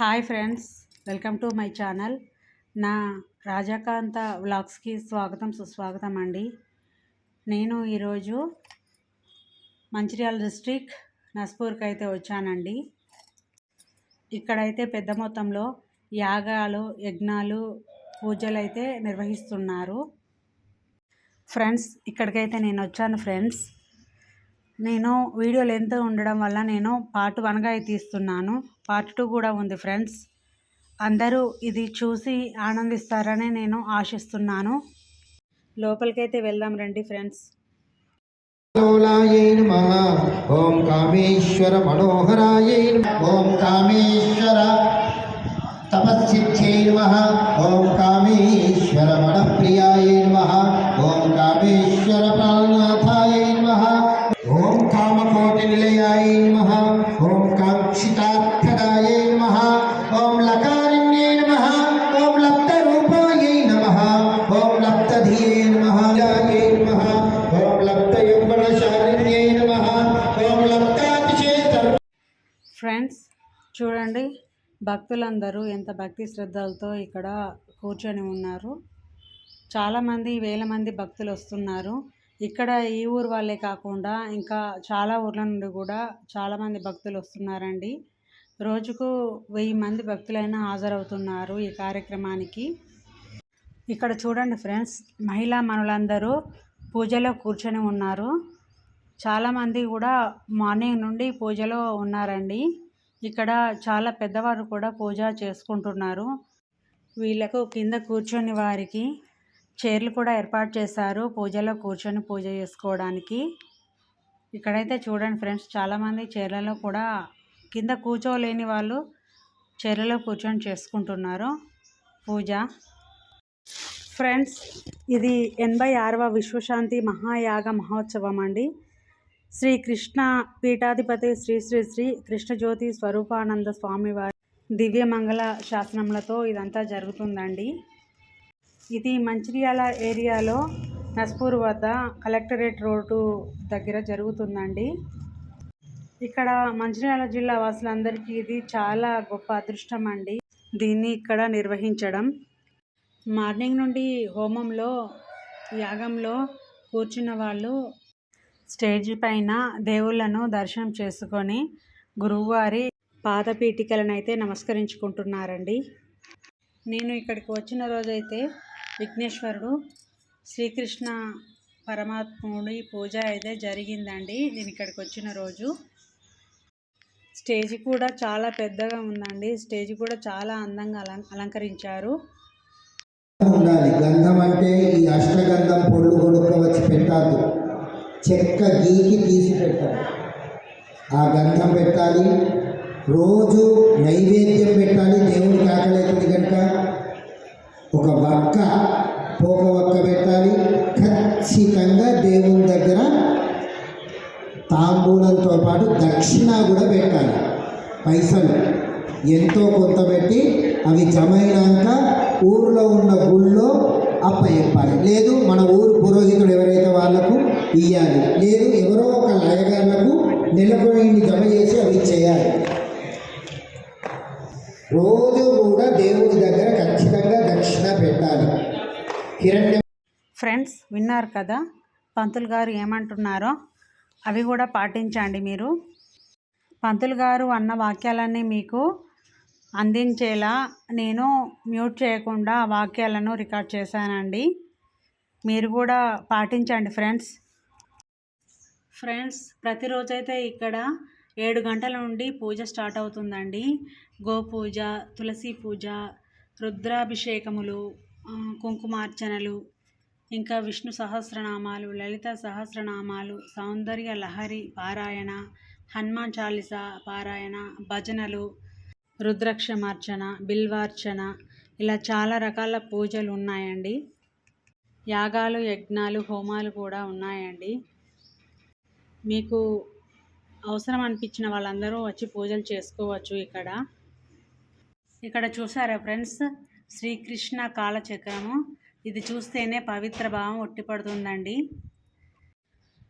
Hi friends welcome to my channel. నా రాజాకాంత వ్లాగ్స్కి స్వాగతం సుస్వాగతం అండి. నేను ఈరోజు మంచిర్యాల డిస్ట్రిక్ట్ నస్పూర్కి అయితే వచ్చానండి. ఇక్కడైతే పెద్ద మొత్తంలో యాగాలు యజ్ఞాలు పూజలు అయితే నిర్వహిస్తున్నారు. ఫ్రెండ్స్ ఇక్కడికైతే నేను వచ్చాను ఫ్రెండ్స్. నేను వీడియో లెంత్ ఉండడం వల్ల నేను పార్ట్ వన్గా అయితే తీస్తున్నాను. పార్ట్ టూ కూడా ఉంది ఫ్రెండ్స్. అందరూ ఇది చూసి ఆనందిస్తారని నేను ఆశిస్తున్నాను. లోపలికైతే వెళ్దాం రండి ఫ్రెండ్స్. ఓం కామేశ్వర మనోహరాయ ఓం కామేశ్వర తపస్సిద్ధ్యై నమః. ఓం కామేశ్వర మనఃప్రియాయై నమః. భక్తులందరూ ఎంత భక్తి శ్రద్ధలతో ఇక్కడ కూర్చొని ఉన్నారు. చాలామంది వేల మంది భక్తులు వస్తున్నారు. ఇక్కడ ఈ ఊరు వాళ్ళే కాకుండా ఇంకా చాలా ఊర్ల నుండి కూడా చాలామంది భక్తులు వస్తున్నారండి. రోజుకు వెయ్యి మంది భక్తులైనా హాజరవుతున్నారు ఈ కార్యక్రమానికి. ఇక్కడ చూడండి ఫ్రెండ్స్ మహిళా మనులందరూ పూజలో కూర్చొని ఉన్నారు. చాలామంది కూడా మార్నింగ్ నుండి పూజలో ఉన్నారండి. ఇక్కడ చాలా పెద్దవారు కూడా పూజ చేసుకుంటున్నారు. వీళ్ళకు కింద కూర్చొని వారికి చైర్లు కూడా ఏర్పాటు చేశారు పూజలో కూర్చొని పూజ చేసుకోవడానికి. ఇక్కడైతే చూడండి ఫ్రెండ్స్ చాలామంది చైర్లలో కూడా కింద కూర్చోలేని వాళ్ళు చైర్లలో కూర్చొని చేసుకుంటున్నారు పూజ. ఫ్రెండ్స్ ఇది ఎనభై ఆరవ విశ్వశాంతి మహాయాగ మహోత్సవం అండి. శ్రీ కృష్ణ పీఠాధిపతి శ్రీ శ్రీ శ్రీ కృష్ణజ్యోతి స్వరూపానంద స్వామి వారి దివ్యమంగళ శాసనములతో ఇదంతా జరుగుతుందండి. ఇది మంచిర్యాల ఏరియాలో నస్పూర్ వద్ద కలెక్టరేట్ రోడ్డు దగ్గర జరుగుతుందండి. ఇక్కడ మంచిర్యాల జిల్లా వాసులందరికీ ఇది చాలా గొప్ప అదృష్టం అండి దీన్ని ఇక్కడ నిర్వహించడం. మార్నింగ్ నుండి హోమంలో యాగంలో కూర్చున్న వాళ్ళు స్టేజ్ పైన దేవుళ్ళను దర్శనం చేసుకొని గురువువారి పాదపీఠికలను అయితే నమస్కరించుకుంటున్నారండి. నేను ఇక్కడికి వచ్చిన రోజైతే విఘ్నేశ్వరుడు శ్రీకృష్ణ పరమాత్ముడి పూజ అయితే జరిగిందండి. నేను ఇక్కడికి వచ్చిన రోజు. స్టేజ్ కూడా చాలా పెద్దగా ఉందండి. స్టేజ్ కూడా చాలా అందంగా అలం అలంకరించారు. ఉండాలి. గంధం అంటే ఈ అష్టగంధం పొడుగు కొనుక్క చెక్క గీకి తీసి పెట్టాలి. ఆ గంధం పెట్టాలి. రోజు నైవేద్యం పెట్టాలి. దేవుడికి ఆకలి కనుక ఒక వక్క పోక వక్క పెట్టాలి. ఖచ్చితంగా దేవుని దగ్గర తాంబూలంతో పాటు దక్షిణ కూడా పెట్టాలి. పైసలు ఎంతో కొంత పెట్టి అవి జమ అయినాక ఉన్న గుళ్ళో అప్ప చెప్పాలి లేదు మన ఊరు వాళ్ళకు ఇయ్యాలి. లేదు ఎవరో ఒక లయగాళ్ళకు నెలకొని జమ చేసి అవి చేయాలి రోజు కూడా దేవుడి దగ్గర ఖచ్చితంగా దక్షిణ పెట్టాలి. హిరణ్య ఫ్రెండ్స్ విన్నారు కదా పంతులు గారు ఏమంటున్నారో? అవి కూడా పాటించండి మీరు. పంతులు గారు అన్న వాక్యాలన్నీ మీకు అందించేలా నేను మ్యూట్ చేయకుండా ఆ వాక్యాలను రికార్డ్ చేశానండి. మీరు కూడా పాటించండి ఫ్రెండ్స్. ఫ్రెండ్స్ ప్రతిరోజైతే ఇక్కడ ఏడు గంటల నుండి పూజ స్టార్ట్ అవుతుందండి. గోపూజ తులసి పూజ రుద్రాభిషేకములు కుంకుమార్చనలు ఇంకా విష్ణు సహస్రనామాలు లలిత సహస్రనామాలు సౌందర్య లహరి పారాయణ హనుమాన్ చాలీస పారాయణ భజనలు రుద్రక్షమార్చన బిల్వార్చన ఇలా చాలా రకాల పూజలు ఉన్నాయండి. యాగాలు యజ్ఞాలు హోమాలు కూడా ఉన్నాయండి. మీకు అవసరం అనిపించిన వాళ్ళందరూ వచ్చి పూజలు చేసుకోవచ్చు ఇక్కడ. ఇక్కడ చూసారా ఫ్రెండ్స్? శ్రీకృష్ణ కాలచక్రము. ఇది చూస్తేనే పవిత్ర భావం ఒట్టిపడుతుందండి.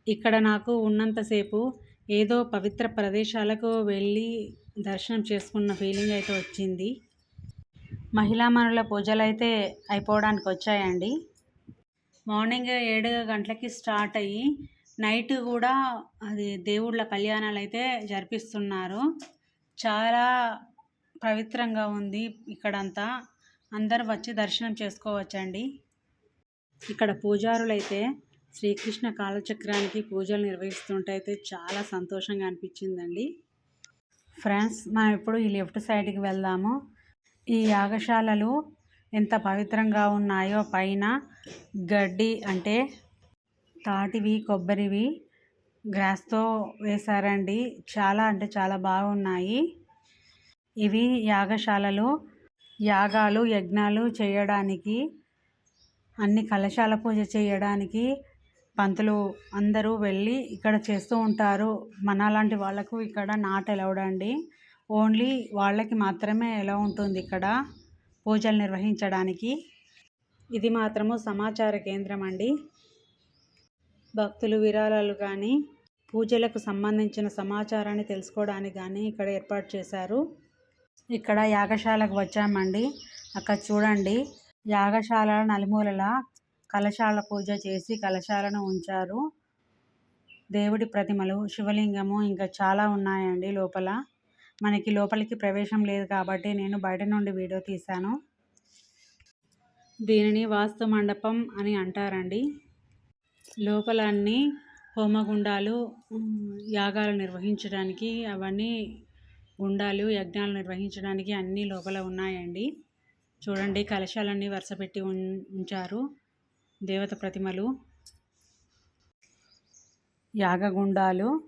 ఇక్కడ నాకు ఉన్నంతసేపు ఏదో పవిత్ర ప్రదేశాలకు వెళ్ళి దర్శనం చేసుకున్న ఫీలింగ్ అయితే వచ్చింది. మహిళామణుల పూజలు అయితే అయిపోవడానికి వచ్చాయండి. మార్నింగ్ ఏడు గంటలకి స్టార్ట్ అయ్యి నైట్ కూడా అది దేవుళ్ళ కళ్యాణాలు అయితే జరిపిస్తున్నారు. చాలా పవిత్రంగా ఉంది ఇక్కడంతా. అందరు వచ్చి దర్శనం చేసుకోవచ్చండి. ఇక్కడ పూజారులైతే శ్రీకృష్ణ కాలచక్రానికి పూజలు నిర్వహిస్తుంటే అయితే చాలా సంతోషంగా అనిపించిందండి. ఫ్రెండ్స్ మనం ఇప్పుడు ఈ లెఫ్ట్ సైడ్కి వెళ్దాము. ఈ యాగశాలలు ఎంత పవిత్రంగా ఉన్నాయో పైన గడ్డి అంటే తాటివి కొబ్బరివి గ్రాస్తో వేశారండి. చాలా అంటే చాలా బాగున్నాయి. ఇవి యాగశాలలు యాగాలు యజ్ఞాలు చేయడానికి అన్ని కలశాల పూజ చేయడానికి పంతులు అందరూ వెళ్ళి ఇక్కడ చేస్తూ ఉంటారు. మనలాంటి వాళ్ళకు ఇక్కడ నాట్ అలౌడ్ అండి ఓన్లీ వాళ్ళకి మాత్రమే ఎలా ఉంటుంది ఇక్కడ పూజలు నిర్వహించడానికి. ఇది మాత్రము సమాచార కేంద్రం అండి భక్తులు విరాళాలు కానీ పూజలకు సంబంధించిన సమాచారాన్ని తెలుసుకోవడానికి కానీ ఇక్కడ ఏర్పాటు చేశారు. ఇక్కడ యాగశాలకు వచ్చామండి. అక్కడ చూడండి. యాగశాల నలుమూలల కలశాల పూజ చేసి కలశాలను ఉంచారు. దేవుడి ప్రతిమలు శివలింగము ఇంకా చాలా ఉన్నాయండి లోపల. మనకి లోపలికి ప్రవేశం లేదు కాబట్టి నేను బయట నుండి వీడియో తీశాను. దీనిని వాస్తు మండపం అని అంటారండి. లోపల అన్ని హోమగుండాలు యాగాలు నిర్వహించడానికి అవన్నీ గుండాలు యజ్ఞాలు నిర్వహించడానికి అన్నీ లోపల ఉన్నాయండి. చూడండి కలశాలన్నీ వరుసపెట్టి ఉం- ఉంచారు దేవత ప్రతిమలు. యాగగుండాలు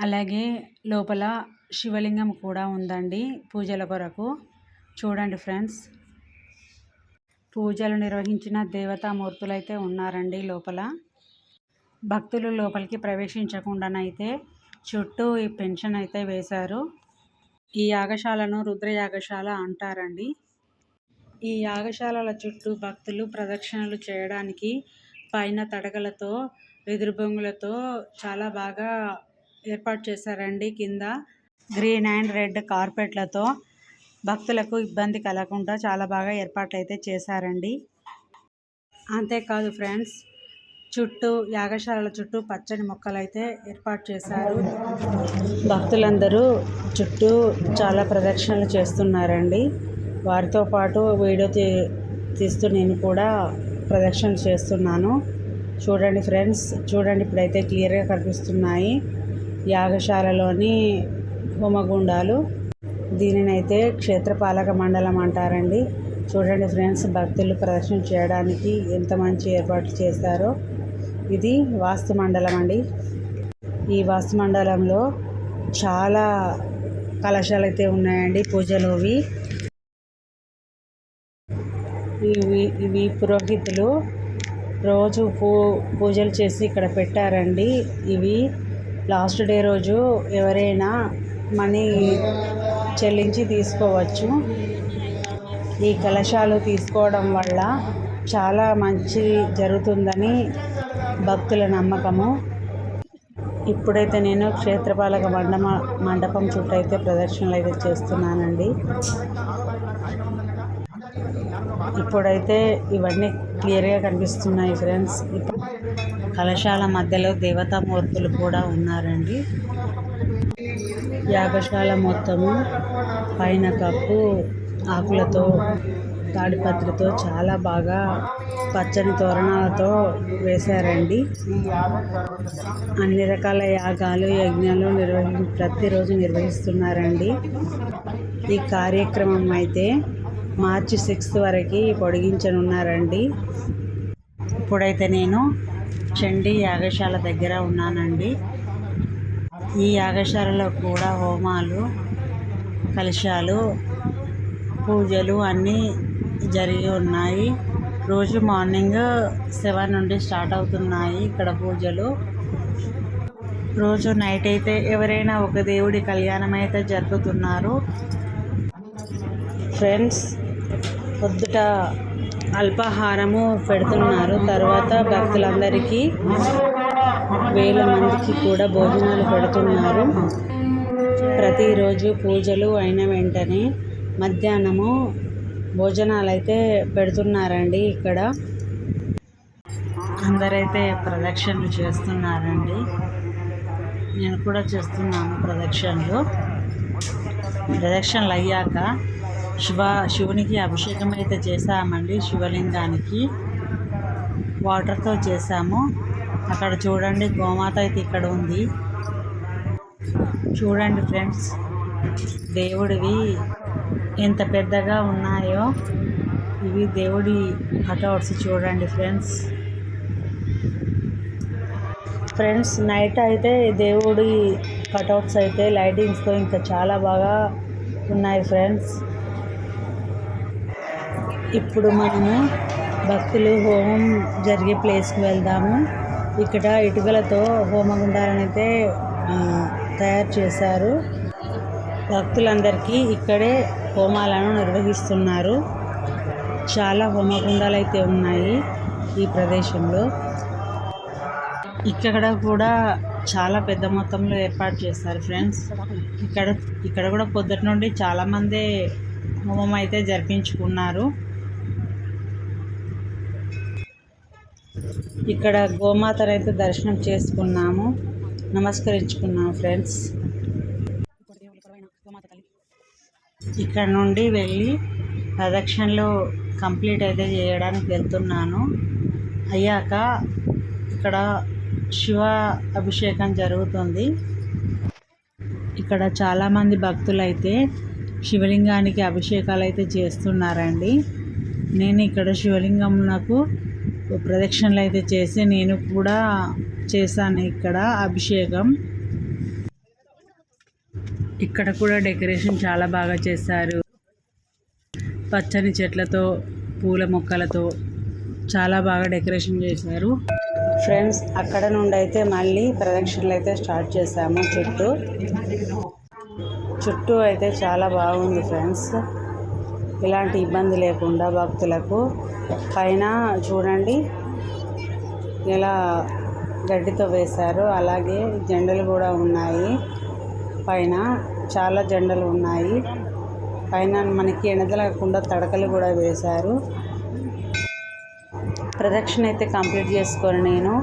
అలాగే లోపల శివలింగం కూడా ఉందండి పూజల కొరకు. చూడండి ఫ్రెండ్స్ పూజలు నిర్వహించిన దేవతామూర్తులు అయితే ఉన్నారండి లోపల. భక్తులు లోపలికి ప్రవేశించకుండానైతే చుట్టూ ఈ పెన్షన్ అయితే వేశారు. ఈ యాగశాలను రుద్ర యాగశాల అంటారండి. ఈ యాగశాలల చుట్టూ భక్తులు ప్రదక్షిణలు చేయడానికి పైన తడకలతో వెదురు బొంగులతో చాలా బాగా ఏర్పాటు చేశారండి. కింద గ్రీన్ అండ్ రెడ్ కార్పెట్లతో భక్తులకు ఇబ్బంది కలగకుండా చాలా బాగా ఏర్పాట్లు అయితే చేశారండి. అంతేకాదు ఫ్రెండ్స్ చుట్టూ యాగశాలల చుట్టూ పచ్చని మొక్కలు అయితే ఏర్పాటు చేశారు. భక్తులందరూ చుట్టూ చాలా ప్రదక్షిణలు చేస్తున్నారండి. వారితో పాటు వీడియో తీ తీస్తూ నేను కూడా ప్రదక్షిణలు చేస్తున్నాను. చూడండి ఫ్రెండ్స్ చూడండి ఇప్పుడైతే క్లియర్గా కనిపిస్తున్నాయి యాగశాలలోని హోమగుండాలు. దీనినైతే క్షేత్రపాలక మండలం అంటారండి. చూడండి ఫ్రెండ్స్ భక్తులు ప్రదర్శన చేయడానికి ఎంత మంచి ఏర్పాట్లు చేశారో. ఇది వాస్తు మండలం అండి. ఈ వాస్తు మండలంలో చాలా కలశాలు అయితే ఉన్నాయండి పూజలువి ఇవి ఇవి పురోహితులు రోజు పూ పూజలు చేసి ఇక్కడ పెట్టారండి. ఇవి లాస్ట్ డే రోజు ఎవరైనా మనీ చెల్లించి తీసుకోవచ్చు. ఈ కలశాలు తీసుకోవడం వల్ల చాలా మంచి జరుగుతుందని భక్తుల నమ్మకము. ఇప్పుడైతే నేను క్షేత్రపాలక మండమ మండపం చుట్టూ అయితే ప్రదర్శనలు అయితే చేస్తున్నానండి. ఇప్పుడైతే ఇవన్నీ క్లియర్గా కనిపిస్తున్నాయి ఫ్రెండ్స్. ఇప్పుడు కలశాల మధ్యలో దేవతామూర్తులు కూడా ఉన్నారండి. యాగశాల మొత్తము పైన కప్పు ఆకులతో తాడిపత్రితో చాలా బాగా పచ్చని తోరణాలతో వేశారండి. అన్ని రకాల యాగాలు యజ్ఞాలు నిర్వహి ప్రతిరోజు నిర్వహిస్తున్నారండి. ఈ కార్యక్రమం అయితే మార్చి సిక్స్త్ వరకు పొడిగించనున్నారండి. ఇప్పుడైతే నేను చండీ యాగశాల దగ్గర ఉన్నానండి. ఈ యాగశాలలో కూడా హోమాలు కలశాలు పూజలు అన్నీ జరిగి ఉన్నాయి. రోజు మార్నింగ్ సెవెన్ నుండి స్టార్ట్ అవుతున్నాయి ఇక్కడ పూజలు. రోజు నైట్ అయితే ఎవరైనా ఒక దేవుడి కళ్యాణం అయితే జరుపుతున్నారు. ఫ్రెండ్స్ పొద్దుట అల్పాహారము పెడుతున్నారు. తర్వాత భక్తులందరికీ వేల మందికి కూడా భోజనాలు పెడుతున్నారు. ప్రతిరోజు పూజలు అయిన వెంటనే మధ్యాహ్నము భోజనాలు అయితే పెడుతున్నారండి ఇక్కడ. అందరైతే ప్రదక్షిణలు చేస్తున్నారండి. నేను కూడా చేస్తున్నాను ప్రదక్షిణలు. ప్రదక్షిణలు అయ్యాక శివ శివునికి అభిషేకం అయితే చేసామండి శివలింగానికి. వాటర్తో చేసాము అక్కడ చూడండి గోమాత అయితే ఇక్కడ ఉంది. చూడండి ఫ్రెండ్స్ దేవుడివి ఎంత పెద్దగా ఉన్నాయో ఇవి దేవుడి కటౌట్స్ చూడండి ఫ్రెండ్స్. ఫ్రెండ్స్ నైట్ అయితే దేవుడి కటౌట్స్ అయితే లైటింగ్స్తో ఇంకా చాలా బాగా ఉన్నాయి ఫ్రెండ్స్. ఇప్పుడు మనము భక్తులు హోమం జరిగే ప్లేస్కి వెళ్దాము. ఇక్కడ ఇటుకలతో హోమగుండాలను అయితే తయారు చేశారు. భక్తులందరికీ ఇక్కడే హోమాలను నిర్వహిస్తున్నారు. చాలా హోమగుండాలు అయితే ఉన్నాయి ఈ ప్రదేశంలో. ఇక్కడ కూడా చాలా పెద్ద మొత్తంలో ఏర్పాటు చేస్తారు ఫ్రెండ్స్. ఇక్కడ ఇక్కడ కూడా పొద్దుట నుండి చాలామంది హోమం అయితే జరిపించుకున్నారు. ఇక్కడ గోమాతను అయితే దర్శనం చేసుకున్నాము. నమస్కరించుకున్నాము ఫ్రెండ్స్. ఇక్కడ నుండి వెళ్ళి ప్రదక్షిణలు కంప్లీట్ అయితే చేయడానికి వెళ్తున్నాను. అయ్యాక ఇక్కడ శివ అభిషేకం జరుగుతుంది. ఇక్కడ చాలామంది భక్తులు అయితే శివలింగానికి అభిషేకాలు అయితే చేస్తున్నారండి. నేను ఇక్కడ శివలింగం నాకు ప్రదక్షిణలు అయితే చేసి నేను కూడా చేశాను ఇక్కడ అభిషేకం. ఇక్కడ కూడా డెకరేషన్ చాలా బాగా చేశారు. పచ్చని చెట్లతో పూల మొక్కలతో చాలా బాగా డెకరేషన్ చేశారు. ఫ్రెండ్స్ అక్కడ నుండి అయితే మళ్ళీ ప్రదక్షిణలు అయితే స్టార్ట్ చేశాము చుట్టూ. చుట్టూ అయితే చాలా బాగుంది ఫ్రెండ్స్. ఎలాంటి ఇబ్బంది లేకుండా భక్తులకు. పైన చూడండి ఇలా గడ్డితో వేశారు. అలాగే జెండలు కూడా ఉన్నాయి. పైన చాలా జెండలు ఉన్నాయి. పైన మనకి ఎనదలకుండా తడకలు కూడా వేశారు. ప్రదక్షిణ అయితే కంప్లీట్ చేసుకొని నేను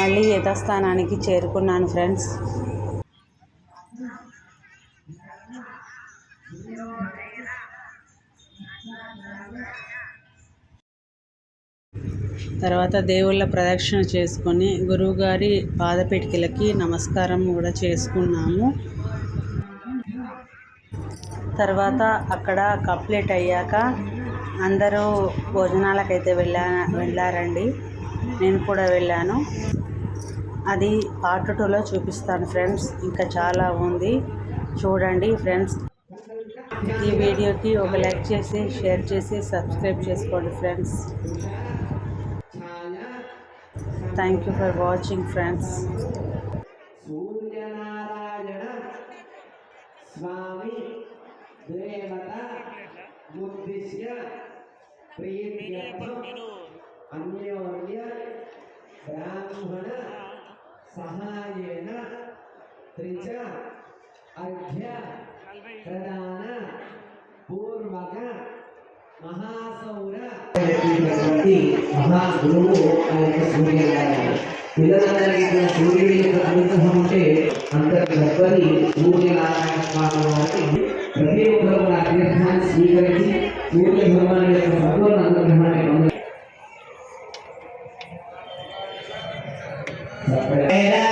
మళ్ళీ యథాస్థానానికి చేరుకున్నాను ఫ్రెండ్స్. తర్వాత దేవుళ్ళ ప్రదక్షిణ చేసుకొని గురువుగారి పాదపీఠికలకి నమస్కారం కూడా చేసుకున్నాము. తర్వాత అక్కడ కంప్లీట్ అయ్యాక అందరూ భోజనాలకైతే వెళ్ళా వెళ్ళారండి. నేను కూడా వెళ్ళాను. అది పార్ట్ టూలో చూపిస్తాను ఫ్రెండ్స్. ఇంకా చాలా ఉంది. చూడండి ఫ్రెండ్స్. ఈ వీడియోకి ఒక లైక్ చేసి షేర్ చేసి సబ్స్క్రైబ్ చేసుకోండి friends. Thank you for watching friends स्वामी देवता उद्दिश्य प्रीत्यर्थम अन्योन्य ब्राह्मण सहायेन त्रिच अर्घ्य प्रदान पूर्वक महासौर। महागुरु सूर्य పిల్లలందరికీ కూడా సూర్యుడి యొక్క అనుగ్రహం ఉంటే అంతటి గొప్పది సూర్యనారాయణ స్వామి వారికి ప్రతి ఒక్కరు కూడా అభ్యర్థాన్ని స్వీకరించి సూర్య భగవాన్ యొక్క సంపూర్ణ అనుగ్రహాన్ని పొందాలి